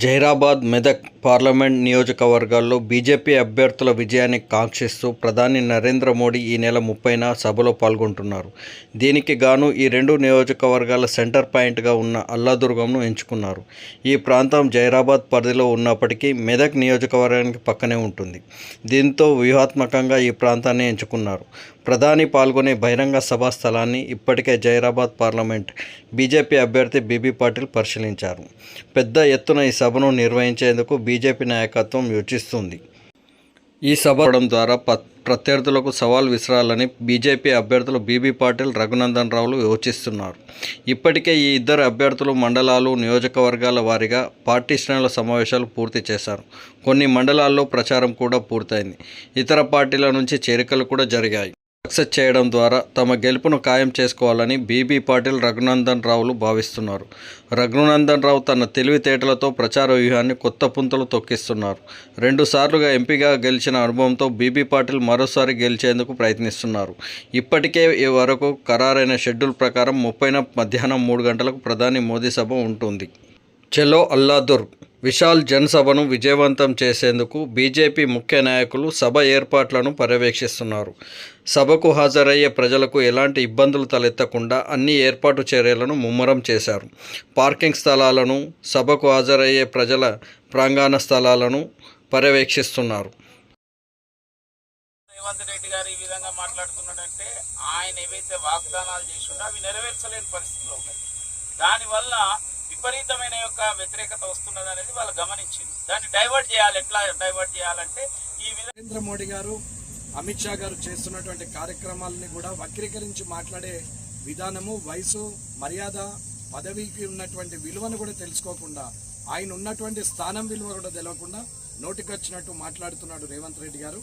Zaheerabad Medak parliament నియోజకవర్గాల్లో BJP అభ్యర్థుల విజయాన్ని కాంక్షిస్తూ ప్రధాని నరేంద్ర మోడీ ఈ నెల ముప్పైన సభలో పాల్గొంటున్నారు. దీనికి గాను ఈ రెండు నియోజకవర్గాల సెంటర్ పాయింట్గా ఉన్న అల్లాదుర్గంను ఎంచుకున్నారు. ఈ ప్రాంతం జైరాబాద్ పరిధిలో ఉన్నప్పటికీ మెదక్ నియోజకవర్గానికి పక్కనే ఉంటుంది. దీంతో వ్యూహాత్మకంగా ఈ ప్రాంతాన్ని ఎంచుకున్నారు. ప్రధాని పాల్గొనే బహిరంగ సభా స్థలాన్ని ఇప్పటికే జైరాబాద్ పార్లమెంట్ బీజేపీ అభ్యర్థి బీబీ పాటిల్ పరిశీలించారు. పెద్ద ఎత్తున ఈ సభను నిర్వహించేందుకు బీజేపీ నాయకత్వం యోచిస్తుంది. ఈ సభ ద్వారా ప్రత్యర్థులకు సవాల్ విసరాలని బీజేపీ అభ్యర్థులు బీబీ పాటిల్ రఘునందన్ రావులు యోచిస్తున్నారు. ఇప్పటికే ఈ ఇద్దరు అభ్యర్థులు మండలాలు నియోజకవర్గాల వారీగా పార్టీ శ్రేణుల సమావేశాలు పూర్తి చేశారు. కొన్ని మండలాల్లో ప్రచారం కూడా పూర్తయింది. ఇతర పార్టీల నుంచి చేరికలు కూడా జరిగాయి. సక్సెస్ చేయడం ద్వారా తమ గెలుపును ఖాయం చేసుకోవాలని బీబీ పాటిల్ రఘునందన్ రావులు భావిస్తున్నారు. రఘునందన్ రావు తన తెలివితేటలతో ప్రచార వ్యూహాన్ని కొత్త పుంతలు తొక్కిస్తున్నారు. రెండుసార్లుగా ఎంపీగా గెలిచిన అనుభవంతో బీబీ పాటిల్ మరోసారి గెలిచేందుకు ప్రయత్నిస్తున్నారు. ఇప్పటికే ఈ వరకు ఖరారైన షెడ్యూల్ ప్రకారం ముప్పైన మధ్యాహ్నం మూడు గంటలకు ప్రధాని మోదీ సభ ఉంటుంది. చెలో అల్లాదుర్ విశాల్ జనసభను విజయవంతం చేసేందుకు బీజేపీ ముఖ్య నాయకులు సభ ఏర్పాట్లను పర్యవేక్షిస్తున్నారు. సభకు హాజరయ్యే ప్రజలకు ఎలాంటి ఇబ్బందులు తలెత్తకుండా అన్ని ఏర్పాటు చర్యలను ముమ్మరం చేశారు. పార్కింగ్ స్థలాలను సభకు హాజరయ్యే ప్రజల ప్రాంగణ స్థలాలను పర్యవేక్షిస్తున్నారు. రేవంత్ రెడ్డి గారు ఈ విధంగా మాట్లాడుతున్నాడంటే ఆయన ఏవైతే వాగ్దానాలు చేసిండో అవి నెరవేర్చలేని పరిస్థితిలో ఉన్నాయి. దానివల్ల విపరీతమైన యొక్క వ్యతిరేకత వస్తున్నది అనేది వాళ్ళు గమనించింది. దాన్ని డైవర్ట్ చేయాలి. ఎట్లా డైవర్ట్ చేయాలంటే ఈ నరేంద్ర మోడీ గారు అమిత్ షా గారు చేస్తున్నటువంటి కార్యక్రమాలని కూడా వక్రీకరించి మాట్లాడే విధానము వయసు మర్యాద పదవికి ఉన్నటువంటి విలువను కూడా తెలుసుకోకుండా ఆయన ఉన్నటువంటి స్థానం విలువ కూడా తెలియకుండా నోటికొచ్చినట్టు మాట్లాడుతున్నాడు రేవంత్ రెడ్డి గారు.